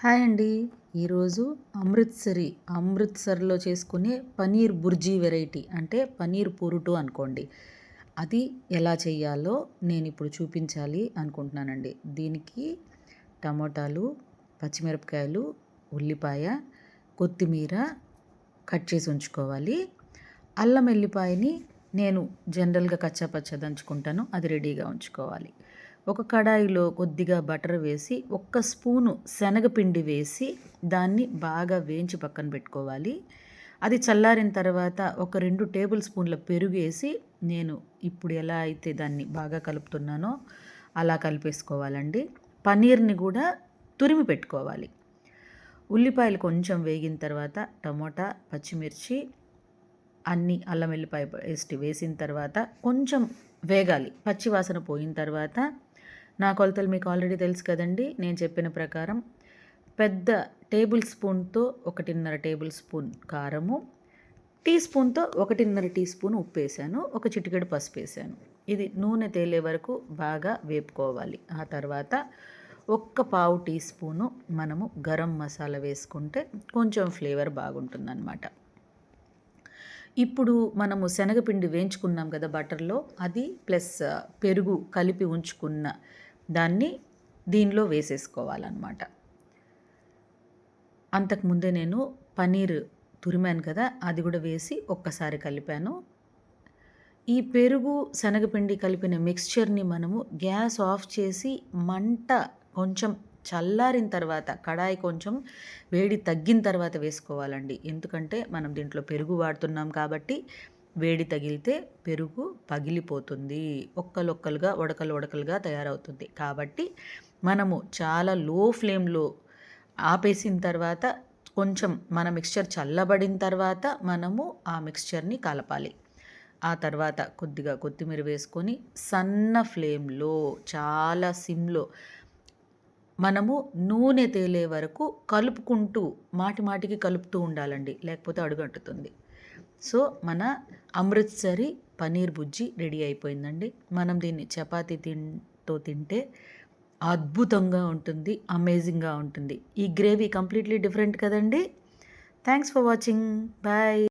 Hi అండి. ఈరోజు అమృత్సరి అమృత్సర్లో చేసుకునే పనీర్ బుర్జీ వెరైటీ అంటే పనీర్ పొరుటు అనుకోండి. అది ఎలా చేయాలో నేను ఇప్పుడు చూపించాలి అనుకుంటున్నానండి. దీనికి టమోటాలు పచ్చిమిరపకాయలు ఉల్లిపాయ కొత్తిమీర కట్ చేసి ఉంచుకోవాలి. అల్లం వెల్లిపాయని నేను జనరల్గా కచ్చాపచ్చ దంచుకుంటాను. అది రెడీగా ఉంచుకోవాలి. ఒక కడాయిలో కొద్దిగా బటర్ వేసి ఒక్క స్పూను శనగపిండి వేసి దాన్ని బాగా వేయించి పక్కన పెట్టుకోవాలి. అది చల్లారిన తర్వాత ఒక రెండు టేబుల్ స్పూన్ల పెరుగు వేసి నేను ఇప్పుడు ఎలా అయితే దాన్ని బాగా కలుపుతున్నానో అలా కలిపేసుకోవాలండి. పన్నీర్ని కూడా తురిమి పెట్టుకోవాలి. ఉల్లిపాయలు కొంచెం వేగిన తర్వాత టమోటా పచ్చిమిర్చి అన్ని అల్లం వెల్లిపాయ పేస్ట్ వేసిన తర్వాత కొంచెం వేగాలి. పచ్చివాసన పోయిన తర్వాత నా కొలతలు మీకు ఆల్రెడీ తెలుసు కదండి. నేను చెప్పిన ప్రకారం పెద్ద టేబుల్ స్పూన్తో ఒకటిన్నర టేబుల్ స్పూన్ కారము టీ స్పూన్తో ఒకటిన్నర టీ స్పూన్ ఉప్పు వేసాను ఒక చిటికెడు పసుపు వేసాను ఇది నూనె తేలే వరకు బాగా వేపుకోవాలి. ఆ తర్వాత ఒక్క పావు టీ స్పూను మనము గరం మసాలా వేసుకుంటే కొంచెం ఫ్లేవర్ బాగుంటుందన్నమాట. ఇప్పుడు మనము శనగపిండి వేయించుకున్నాం కదా బటర్లో అది ప్లస్ పెరుగు కలిపి ఉంచుకున్న దాన్ని దీనిలో వేసేసుకోవాలన్నమాట. అంతకుముందే నేను పనీర్ తురిమాను కదా అది కూడా వేసి ఒక్కసారి కలిపాను. ఈ పెరుగు శనగపిండి కలిపిన మిక్స్చర్ని మనము గ్యాస్ ఆఫ్ చేసి మంట కొంచెం చల్లారిన తర్వాత కడాయి కొంచెం వేడి తగ్గిన తర్వాత వేసుకోవాలండి. ఎందుకంటే మనం దీంట్లో పెరుగు వాడుతున్నాం కాబట్టి వేడి తగిలితే పెరుగు పగిలిపోతుంది. ఒక్కలొక్కలుగా ఉడకలు ఉడకలుగా తయారవుతుంది. కాబట్టి మనము చాలా లో ఫ్లేమ్లో ఆపేసిన తర్వాత కొంచెం మన మిక్స్చర్ చల్లబడిన తర్వాత మనము ఆ మిక్స్చర్ని కలపాలి. ఆ తర్వాత కొద్దిగా కొత్తిమీర వేసుకొని సన్న ఫ్లేమ్లో చాలా సిమ్లో మనము నూనె తేలే వరకు కలుపుకుంటూ మాటి మాటికి కలుపుతూ ఉండాలండి. లేకపోతే అడుగంటుతుంది. సో మన అమృత్సరి పనీర్ బుజ్జి రెడీ అయిపోయిందండి. మనం దీన్ని చపాతీ తింటూ తింటే అద్భుతంగా ఉంటుంది అమేజింగ్గా ఉంటుంది. ఈ గ్రేవీ కంప్లీట్లీ డిఫరెంట్ కదండి. Thanks for watching. బాయ్.